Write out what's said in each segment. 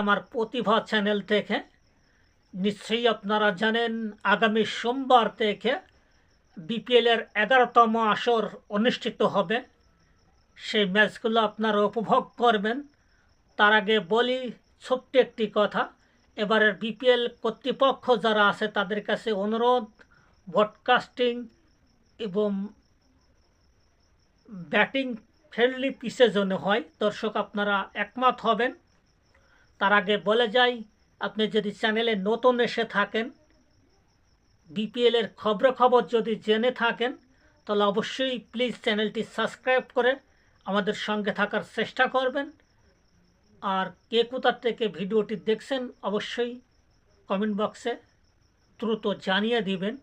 আমার প্রতিভা চ্যানেল থেকে, নিশ্চয়ই আপনারা জানেন আগামী সোমবার থেকে বিপিএলের এগারোতম আসর অনুষ্ঠিত হবে। সেই ম্যাচগুলো আপনারা উপভোগ করবেন। তার আগে বলি ছোট্ট একটি কথা, এবারের বিপিএল কর্তৃপক্ষ যারা আছে তাদের কাছে অনুরোধ ব্রডকাস্টিং এবং ব্যাটিং ফ্রেন্ডলি পিসে জন্য হয়, দর্শক আপনারা একমত হবেন। তার আগে বলে যাই, আপনি যদি চ্যানেলে নতুন এসে থাকেন, বিপিএলের খবরাখবর যদি জেনে থাকেন, তাহলে অবশ্যই প্লিজ চ্যানেলটি সাবস্ক্রাইব করে আমাদের সঙ্গে থাকার চেষ্টা করবেন। আর কে কোথার থেকে ভিডিওটি দেখছেন, অবশ্যই কমেন্ট বক্সে দ্রুত জানিয়ে দিবেন,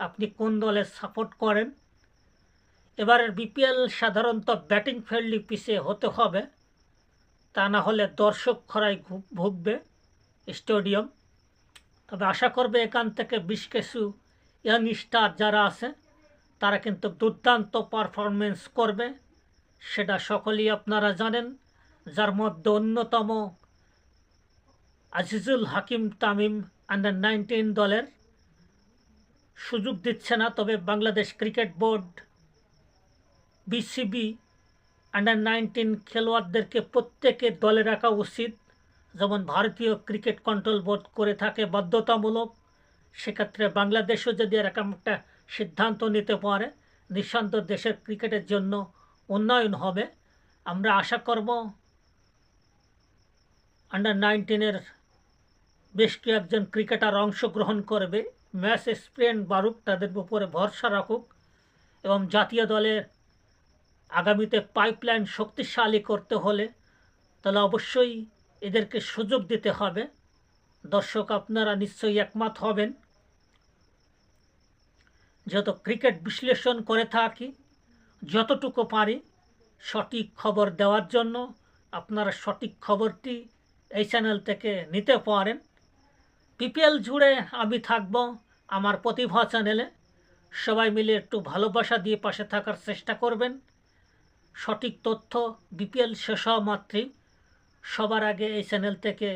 আপনি কোন দলে সাপোর্ট করেন। এবারের বিপিএল সাধারণত ব্যাটিং ফ্রেন্ডলি পিসে হতে হবে। তা না হলে দর্শক খরায় ভুগবে স্টেডিয়াম। তবে আশা করবে এখান থেকে বেশ কিছু ইয়াং স্টার যারা আছে, তারা কিন্তু দুর্দান্ত পারফরমেন্স করবে, সেটা সকলেই আপনারা জানেন। যার মধ্যে অন্যতম আজিজুল হাকিম তামিম আন্ডার নাইনটিন দলের সুযোগ দিচ্ছে না, তবে Bangladesh cricket board, BCB under nineteen খেলোয়াড়দেরকে প্রত্যেকে দলে রাখা উচিত। যেমন ভারতীয় ক্রিকেট কন্ট্রোল বোর্ড করে থাকে বাধ্যতামূলক। সেক্ষেত্রে বাংলাদেশও যদি এরকম একটা সিদ্ধান্ত নিতে পারে নিঃসন্দ দেশের ক্রিকেটের জন্য উন্নয়ন হবে। আমরা আশা করব আন্ডার নাইনটিনের বেশ কয়েকজন ক্রিকেটার অংশগ্রহণ করবে। ম্যাচ স্প্রেন বারুক, তাদের উপরে ভরসা রাখুক এবং জাতীয় দলের আগামীতে পাইপলাইন শক্তিশালী করতে হলে তাহলে অবশ্যই এদেরকে সুযোগ দিতে হবে। দর্শক, আপনারা নিশ্চয়ই একমত হবেন। যেহেতু ক্রিকেট বিশ্লেষণ করে থাকি, যতটুকু পারি সঠিক খবর দেওয়ার জন্য আপনারা সঠিক খবরটি এই চ্যানেল থেকে নিতে পারেন। পিপিএল জুড়ে আমি থাকব আমার প্রতিভা চ্যানেলে সবাই মিলে একটু ভালোবাসা দিয়ে পাশে থাকার চেষ্টা করবেন। সঠিক তথ্য বিপিএল শেষ হওয়া মাত্রই সবার আগে এই চ্যানেল থেকে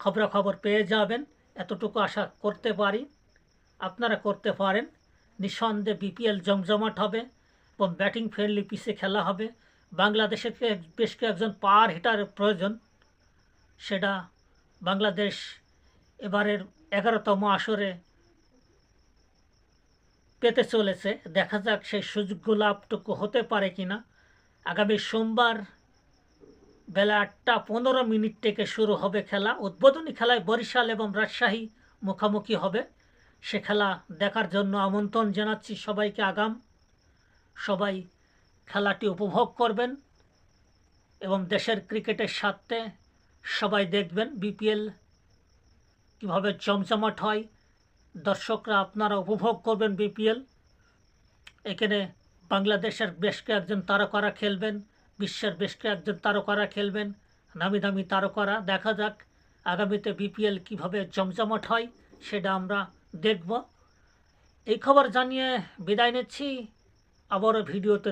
খবরাখবর পেয়ে যাবেন। এতটুকু আশা করতে পারি। আপনারা করতে পারেন। নিঃসন্দেহে বিপিএল জমজমাট হবে এবং ব্যাটিং ফ্রেন্ডলি পিসে খেলা হবে। বাংলাদেশের বেশ কয়েকজন পাওয়ার হিটার প্রয়োজন। সেটা বাংলাদেশ এবারের এগারোতম আসরে পেতে চলেছে। দেখা যাক সেই সুযোগগুলো আপটুকু হতে পারে কিনা। আগামী সোমবার বেলা আটটা পনেরো মিনিট থেকে শুরু হবে খেলা। উদ্বোধনী খেলায় বরিশাল এবং রাজশাহী মুখোমুখি হবে। সে খেলা দেখার জন্য আমন্ত্রণ জানাচ্ছি সবাইকে আগাম। সবাই খেলাটি উপভোগ করবেন এবং দেশের ক্রিকেটের স্বার্থে সবাই দেখবেন বিপিএল কীভাবে জমজমাট হয়। দর্শকরা আপনারা উপভোগ করবেন বিপিএল। এখানে বাংলাদেশের বেশ কয়েকজন তারকারা খেলবেন, বিশ্বের বেশ কয়েকজন তারকারা খেলবেন, নামি দামি তারকারা। দেখা যাক আগামীতে বিপিএল কীভাবে জমজমাট হয় সেটা আমরা দেখব। এই খবর জানিয়ে বিদায় নিচ্ছি। আবারও ভিডিওতে